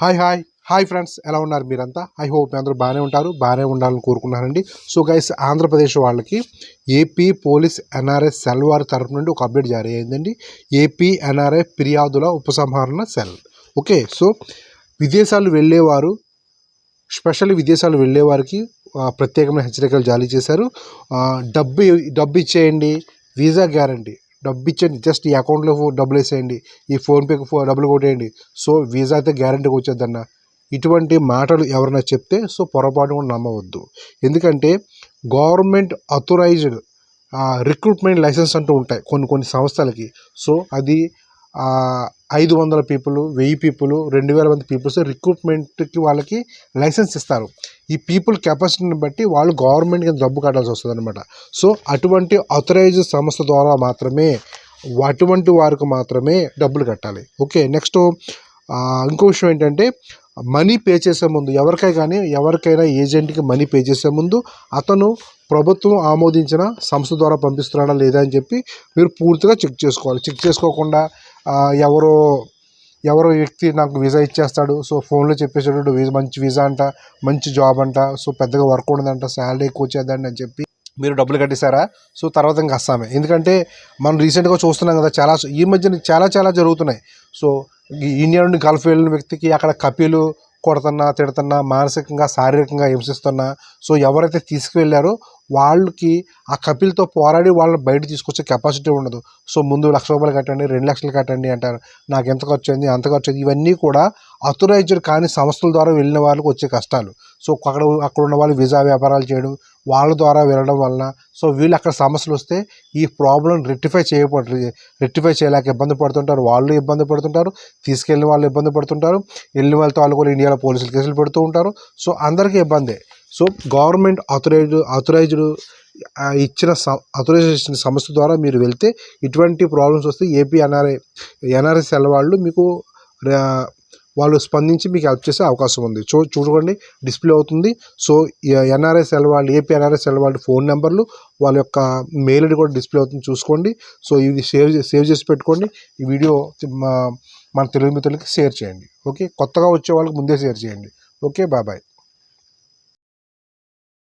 Hi hi hi friends ఎలా ఉన్నారు మీరంతా? ఐ హోప్ మీ అందరూ బాగానే ఉంటారు బాగానే ఉండాలని కోరుకున్నానండి సో గైస్ ఆంధ్రప్రదేశ్ వాళ్ళకి ఏపీ పోలీస్ ఎన్ఆర్ఐ సెల్ వారి తరఫు నుండి ఒక అప్డేట్ జారీ అయిందండి. ఏపీ ఎన్ఆర్ఐ ఫిర్యాదుల ఉపసంహరణ సెల్. ఓకే సో విదేశాలు వెళ్ళేవారు స్పెషల్ విదేశాలు వెళ్ళేవారికి ప్రత్యేకమైన హెచ్చరికలు జారీ చేశారు. డబ్బు డబ్బు ఇచ్చేయండి వీసా గ్యారంటీ. డబ్బు ఇచ్చేయండి జస్ట్ ఈ అకౌంట్లో డబ్బులు వేసేయండి ఈ ఫోన్పేకి ఫో డబ్బులు కొట్టేయండి. సో వీసా అయితే గ్యారంటీకి వచ్చేద్దన్న. ఇటువంటి మాటలు ఎవరైనా చెప్తే సో పొరపాటు కూడా నమ్మవద్దు. ఎందుకంటే గవర్నమెంట్ అథరైజ్డ్ రిక్రూట్మెంట్ లైసెన్స్ అంటూ ఉంటాయి కొన్ని కొన్ని సంస్థలకి. సో అది ఐదు వందల పీపుల్ వెయ్యి పీపుల్ రెండు వేల మంది పీపుల్స్ రిక్రూట్మెంట్కి వాళ్ళకి లైసెన్స్ ఇస్తారు. ఈ పీపుల్ కెపాసిటీని బట్టి వాళ్ళు గవర్నమెంట్ కింద డబ్బు కట్టాల్సి వస్తుంది అనమాట సో అటువంటి అథరైజ్ సంస్థ ద్వారా మాత్రమే అటువంటి వారికి మాత్రమే డబ్బులు కట్టాలి. ఓకే నెక్స్ట్ ఇంకో విషయం ఏంటంటే మనీ పే చేసే ముందు ఎవరికై కానీ ఎవరికైనా ఏజెంట్కి మనీ పే చేసే ముందు అతను ప్రభుత్వం ఆమోదించిన సంస్థ ద్వారా పంపిస్తున్నాడా లేదా అని చెప్పి మీరు పూర్తిగా చెక్ చేసుకోవాలి. చెక్ చేసుకోకుండా ఎవరో ఎవరో వ్యక్తి నాకు వీసా ఇచ్చేస్తాడు. సో ఫోన్లో చెప్పేసాడు వీసా మంచి వీసా అంట మంచి జాబ్ అంట సో పెద్దగా వర్క్ ఉండదంట శాలరీ ఎక్కువ వచ్చేదండి అని చెప్పి మీరు డబ్బులు కట్టేశారా? సో తర్వాత ఇంకా అస్సామే. ఎందుకంటే మనం రీసెంట్గా చూస్తున్నాం కదా చాలా ఈ మధ్యన చాలా చాలా జరుగుతున్నాయి. సో ఇండియా నుండి గల్ఫ్ వెళ్ళిన వ్యక్తికి అక్కడ కపిలు కొడుతున్నా తిడుతున్నా మానసికంగా శారీరకంగా హింసిస్తున్నా సో ఎవరైతే తీసుకువెళ్ళారో వాళ్ళకి ఆ కపిల్తో పోరాడి వాళ్ళని బయట తీసుకొచ్చే కెపాసిటీ ఉండదు. సో ముందు లక్ష రూపాయలు కట్టండి రెండు లక్షలు కట్టండి అంటారు. నాకు ఎంత ఖర్చు అయింది అంత ఖర్చు అయింది. ఇవన్నీ కూడా అథరైజ్డ్ కాని సంస్థల ద్వారా వెళ్ళిన వాళ్ళకి వచ్చే కష్టాలు. సో అక్కడ అక్కడ ఉన్న వాళ్ళు వీసా వ్యాపారాలు చేయడం వాళ్ళ ద్వారా వెళ్ళడం వలన సో వీళ్ళు అక్కడ సమస్యలు వస్తే ఈ ప్రాబ్లం రెక్టిఫై చేయబడి రెక్టిఫై చేయలేక ఇబ్బంది పడుతుంటారు. వాళ్ళు ఇబ్బంది పడుతుంటారు తీసుకెళ్ళిన వాళ్ళు ఇబ్బంది పడుతుంటారు. వెళ్ళిన వాళ్ళతో వాళ్ళు కూడా ఇండియాలో పోలీసులు కేసులు పెడుతూ ఉంటారు. సో అందరికీ ఇబ్బందే. సో గవర్నమెంట్ అథరైజ్డ్ అథరైజ్డ్ ఇచ్చిన అథరైజేషన్ సంస్థ ద్వారా మీరు వెళ్తే ఇటువంటి ప్రాబ్లమ్స్ వస్తే ఏపీ ఎన్ఆర్ఐ ఎన్ఆర్ఐ సెల్ వాళ్ళు మీకు వాళ్ళు స్పందించి మీకు హెల్ప్ చేసే అవకాశం ఉంది. చూ చూడండి డిస్ప్లే అవుతుంది. సో ఎన్ఆర్ఐ సెల్ వాళ్ళు ఏపీ ఎన్ఆర్ఐ సెల్ వాళ్ళ ఫోన్ నెంబర్లు వాళ్ళ యొక్క మెయిల్ ఐడి కూడా డిస్ప్లే అవుతుంది. చూసుకోండి. సో ఇది సేవ్ సేవ్ చేసి పెట్టుకోండి. ఈ వీడియో మా- మన తెలుగు మిత్రులకి షేర్ చేయండి. ఓకే? కొత్తగా వచ్చే వాళ్ళకి ముందే షేర్ చేయండి. ఓకే? బాబాయ్